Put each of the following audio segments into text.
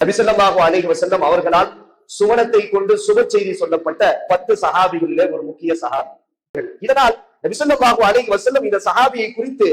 நபிசல்லாஹு அலைஹி வசல்லம் அவர்களால் சுவனத்தை கொண்டு சுப செய்தி சொல்லப்பட்ட பத்து சஹாபிகளிலே ஒரு முக்கிய சஹாபி. இதனால் நபிசல்லாஹு அலைஹி வசல்லம் இந்த சஹாபியை குறித்து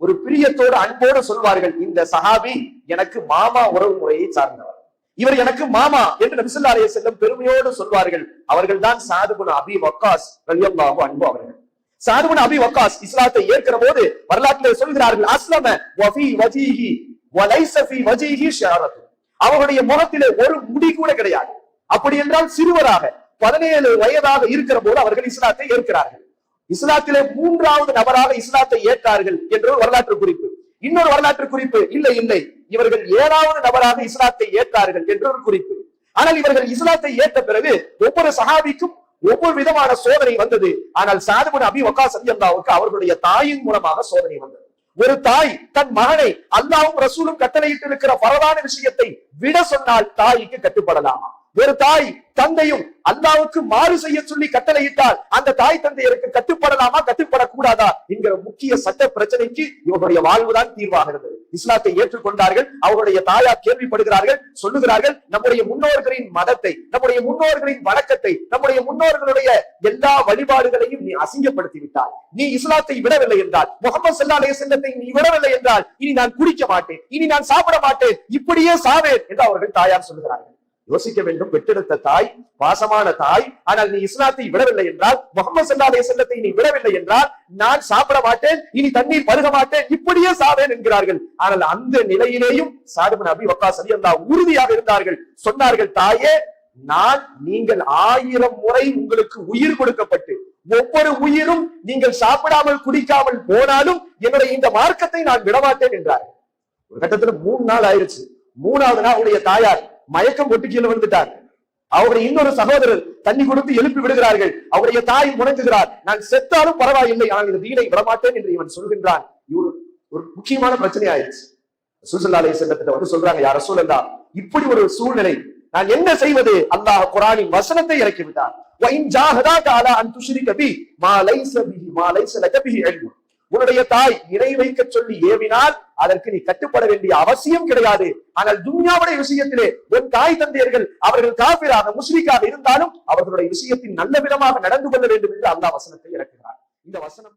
ஒரு பிரியத்தோடு அன்போடு சொல்வார்கள் இந்த சஹாபி எனக்கு மாமா உறவு முறையை சார்ந்தவர். இவர் எனக்கு மாமா என்று நபிசுல்லா அலைய செல்லம் பெருமையோடு சொல்வார்கள். அவர்கள் தான் சாதுபுன் அபி வக்காஸ் ரலியல்லாஹு அன்பு அவர்கள். சாதுபுன் அபி வக்காஸ் இஸ்லாத்தை ஏற்கிற போது வரலாற்றில் சொல்கிறார்கள் அஸ்லம வஃபி வஜீஹி வலைசஃபி வஜீஹி ஷாரத்து அவருடைய முகத்திலே ஒரு முடி கூட கிடையாது. அப்படி என்றால் சிறுவராக பதினேழு வயதாக இருக்கிற போது அவர்கள் இஸ்லாத்தை ஏற்கிறார்கள். இஸ்லாத்திலே மூன்றாவது நபராக இஸ்லாத்தை ஏற்றார்கள் என்ற ஒரு வரலாற்று குறிப்பு. இன்னொரு வரலாற்று குறிப்பு இல்லை இல்லை. இவர்கள் ஏழாவது நபராக இஸ்லாத்தை ஏற்றார்கள் என்ற ஒரு குறிப்பு. ஆனால் இவர்கள் இஸ்லாத்தை ஏற்ற பிறகு ஒவ்வொரு சஹாபிக்கும் ஒவ்வொரு விதமான சோதனை வந்தது. ஆனால் சாதுபன் அபி வக்காஸ் அல்லாவுக்கு அவர்களுடைய தாயின் மூலமாக சோதனை வந்தது. ஒரு தாய் தன் மகனை அல்லாவும் ரசூலும் கட்டளையிட்டு இருக்கிற பரவான விஷயத்தை விட சொன்னால் தாய்க்கு கட்டுப்படலாமா? ஒரு தாய் தந்தையும் அல்லாவுக்கு மாறு செய்ய சொல்லி கட்டளையிட்டால் அந்த தாய் தந்தையருக்கு கட்டுப்படலாமா கட்டுப்படக்கூடாதா என்கிற முக்கிய சட்ட பிரச்சனைக்கு இவருடைய வாழ்வுதான் தீர்வாகிறது. இஸ்லாத்தை ஏற்றுக்கொண்டார்கள் அவருடைய தாயார் கேள்விப்படுகிறார்கள் சொல்லுகிறார்கள் நம்முடைய முன்னோர்களின் மதத்தை நம்முடைய முன்னோர்களின் வழக்கத்தை நம்முடைய முன்னோர்களுடைய எல்லா வழிபாடுகளையும் நீ அசிங்கப்படுத்தி விட்டாய் நீ இஸ்லாத்தை விடவில்லை என்றால் முகமது சல்லா அலைய செல்லத்தை நீ விடவில்லை என்றால் இனி நான் குடிக்க மாட்டேன் இனி நான் சாப்பிட மாட்டேன் இப்படியே சாவேன் என்று அவர்கள் தாயார் சொல்லுகிறார்கள். யோசிக்க வேண்டும். பெற்றெடுத்த தாய் பாசமான தாய். ஆனால் நீ இஸ்லாத்தை விடவில்லை என்றால் முகமது சல்லா செல்லத்தை நீ விடவில்லை என்றால் நான் சாப்பிட மாட்டேன் இனி தண்ணீர் பருக மாட்டேன் இப்படியே சாவேன் என்கிறார்கள். ஆனால் அந்த நிலையிலேயும் சாதுபன் அபி வக்காஸ் அலி அல்லா உறுதியாக இருந்தார்கள். சொன்னார்கள் தாயே நான் நீங்கள் ஆயிரம் முறை உங்களுக்கு உயிர் கொடுக்கப்பட்டு ஒவ்வொரு உயிரும் நீங்கள் சாப்பிடாமல் குடிக்காமல் போனாலும் என்னுடைய இந்த மார்க்கத்தை நான் விடமாட்டேன் என்றார் ஒரு கட்டத்துல மூணு நாள் ஆயிருச்சு. மூணாவது நாள் அவருடைய தாயார் மயக்கம் போட்டு கீழே விழுந்துட்டார். அவருடைய இன்னொரு சகோதரர் தண்ணி கொடுத்து எழுப்பி விடுகிறார்கள். அவருடைய தாய் முணங்குகிறார் நான் செத்தாலும் பரவாயில்லை ஆனால் இந்த வீணை விடமாட்டேன் என்று இவன் சொல்கின்றான். இவர் ஒரு முக்கியமான பிரச்சனை ஆயிடுச்சு. சுசல்லாலை செல்லத்திட்ட வந்து சொல்றாங்க யார சூழல்லா இப்படி ஒரு சூழ்நிலை. நான் என்ன செய்வது? அல்லாஹ் குரானின் வசனத்தை இறக்கி விட்டார் உன்னுடைய தாய் இணை வைக்க சொல்லி ஏவினால் அதற்கு நீ கட்டுப்பட வேண்டிய அவசியம் கிடையாது. ஆனால் துன்யாவுடைய விஷயத்திலே உன் தாய் தந்தையர்கள் அவர்கள் காபிராக முஸ்லீக்காக இருந்தாலும் அவர்களுடைய விஷயத்தின் நல்ல விதமாக நடந்து கொள்ள வேண்டும் என்று அல்லா வசனத்தை இறக்குகிறார் இந்த வசனம்